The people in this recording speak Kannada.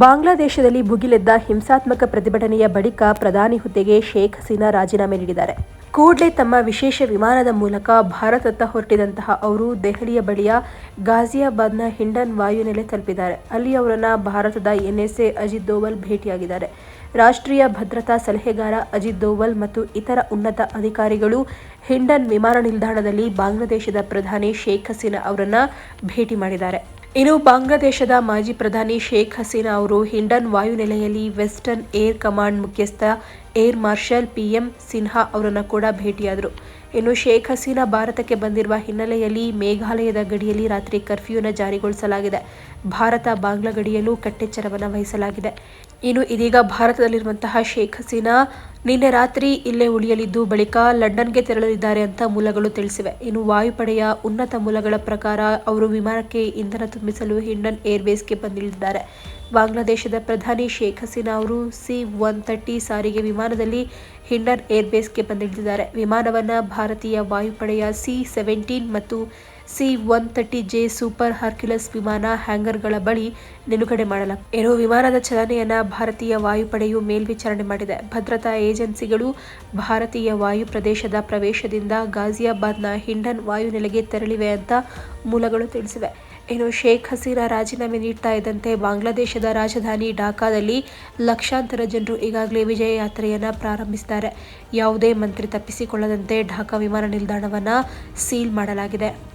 ಬಾಂಗ್ಲಾದೇಶದಲ್ಲಿ ಭುಗಿಲೆದ್ದ ಹಿಂಸಾತ್ಮಕ ಪ್ರತಿಭಟನೆಯ ಬಳಿಕ ಪ್ರಧಾನಿ ಹುದ್ದೆಗೆ ಶೇಖ್ ಹಸೀನಾ ರಾಜೀನಾಮೆ ನೀಡಿದ್ದಾರೆ. ಕೂಡಲೇ ತಮ್ಮ ವಿಶೇಷ ವಿಮಾನದ ಮೂಲಕ ಭಾರತತ್ತ ಹೊರಟಿದಂತಹ ಅವರು ದೆಹಲಿಯ ಬಳಿಯ ಗಾಜಿಯಾಬಾದ್ನ ಹಿಂಡನ್ ವಾಯುನೆಲೆ ತಲುಪಿದ್ದಾರೆ. ಅಲ್ಲಿ ಅವರನ್ನು ಭಾರತದ ಎನ್ಎಸ್ಎ ಅಜಿತ್ ದೋವಲ್ ಭೇಟಿಯಾಗಿದ್ದಾರೆ. ರಾಷ್ಟ್ರೀಯ ಭದ್ರತಾ ಸಲಹೆಗಾರ ಅಜಿತ್ ದೋವಲ್ ಮತ್ತು ಇತರ ಉನ್ನತ ಅಧಿಕಾರಿಗಳು ಹಿಂಡನ್ ವಿಮಾನ ನಿಲ್ದಾಣದಲ್ಲಿ ಬಾಂಗ್ಲಾದೇಶದ ಪ್ರಧಾನಿ ಶೇಖ್ ಹಸೀನಾ ಅವರನ್ನು ಭೇಟಿ ಮಾಡಿದ್ದಾರೆ. ಇನ್ನು ಬಾಂಗ್ಲಾದೇಶದ ಮಾಜಿ ಪ್ರಧಾನಿ ಶೇಖ್ ಹಸೀನಾ ಅವರು ಹಿಂಡನ್ ವಾಯುನೆಲೆಯಲ್ಲಿ ವೆಸ್ಟರ್ನ್ ಏರ್ ಕಮಾಂಡ್ ಮುಖ್ಯಸ್ಥ ಏರ್ ಮಾರ್ಷಲ್ ಪಿಎಂ ಸಿನ್ಹಾ ಅವರನ್ನು ಕೂಡ ಭೇಟಿಯಾದರು. ಇನ್ನು ಶೇಖ್ ಹಸೀನಾ ಭಾರತಕ್ಕೆ ಬಂದಿರುವ ಹಿನ್ನೆಲೆಯಲ್ಲಿ ಮೇಘಾಲಯದ ಗಡಿಯಲ್ಲಿ ರಾತ್ರಿ ಕರ್ಫ್ಯೂನ ಜಾರಿಗೊಳಿಸಲಾಗಿದೆ. ಭಾರತ ಬಾಂಗ್ಲಾ ಗಡಿಯಲ್ಲೂ ಕಟ್ಟೆಚ್ಚರವನ್ನು ವಹಿಸಲಾಗಿದೆ. ಇನ್ನು ಇದೀಗ ಭಾರತದಲ್ಲಿರುವಂತಹ ಶೇಖ್ ಹಸೀನಾ ನಿನ್ನೆ ರಾತ್ರಿ ಇಲ್ಲೇ ಉಳಿಯಲಿದ್ದು ಬಳಿಕ ಲಂಡನ್ಗೆ ತೆರಳಲಿದ್ದಾರೆ ಅಂತ ಮೂಲಗಳು ತಿಳಿಸಿವೆ. ಇನ್ನು ವಾಯುಪಡೆಯ ಉನ್ನತ ಮೂಲಗಳ ಪ್ರಕಾರ ಅವರು ವಿಮಾನಕ್ಕೆ ಇಂಧನ ತುಂಬಿಸಲು ಹಿಂಡನ್ ಏರ್ಬೇಸ್ಗೆ ಬಂದಿಳಿದಿದ್ದಾರೆ ಬಾಂಗ್ಲಾದೇಶದ ಪ್ರಧಾನಿ ಶೇಖ್ ಹಸೀನಾ ಅವರು ಸಿ ಒನ್ ತರ್ಟಿ ಸಾರಿಗೆ ವಿಮಾನದಲ್ಲಿ ಹಿಂಡನ್ ಏರ್ಬೇಸ್ಗೆ ಬಂದಿಳಿದಿದ್ದಾರೆ ವಿಮಾನವನ್ನು ಭಾರತೀಯ ವಾಯುಪಡೆಯ ಸಿ ಸೆವೆಂಟೀನ್ ಮತ್ತು C one thirty J super Hercules ವಿಮಾನ ಹ್ಯಾಂಗರ್ಗಳ ಬಳಿ ನಿಲುಗಡೆ ಮಾಡಲಾಗಿದೆ ಏರೋ ವಿಮಾನದ ಚಲನೆಯನ್ನು ಭಾರತೀಯ ವಾಯುಪಡೆಯು ಮೇಲ್ವಿಚಾರಣೆ ಮಾಡಿದೆ. ಭದ್ರತಾ ಏಜೆನ್ಸಿಗಳು ಭಾರತೀಯ ವಾಯು ಪ್ರದೇಶದ ಪ್ರವೇಶದಿಂದ ಗಾಜಿಯಾಬಾದ್ನ ಹಿಂಡನ್ ವಾಯುನೆಲೆಗೆ ತೆರಳಿವೆ ಅಂತ ಮೂಲಗಳು ತಿಳಿಸಿವೆ. ಇನ್ನು ಶೇಖ್ ಹಸೀನಾ ರಾಜೀನಾಮೆ ನೀಡ್ತಾ ಇದ್ದಂತೆ ಬಾಂಗ್ಲಾದೇಶದ ರಾಜಧಾನಿ ಢಾಕಾದಲ್ಲಿ ಲಕ್ಷಾಂತರ ಜನರು ಈಗಾಗಲೇ ವಿಜಯ ಯಾತ್ರೆಯನ್ನು ಪ್ರಾರಂಭಿಸಿದ್ದಾರೆ. ಯಾವುದೇ ಮಂತ್ರಿ ತಪ್ಪಿಸಿಕೊಳ್ಳದಂತೆ ಢಾಕಾ ವಿಮಾನ ನಿಲ್ದಾಣವನ್ನ ಸೀಲ್ ಮಾಡಲಾಗಿದೆ.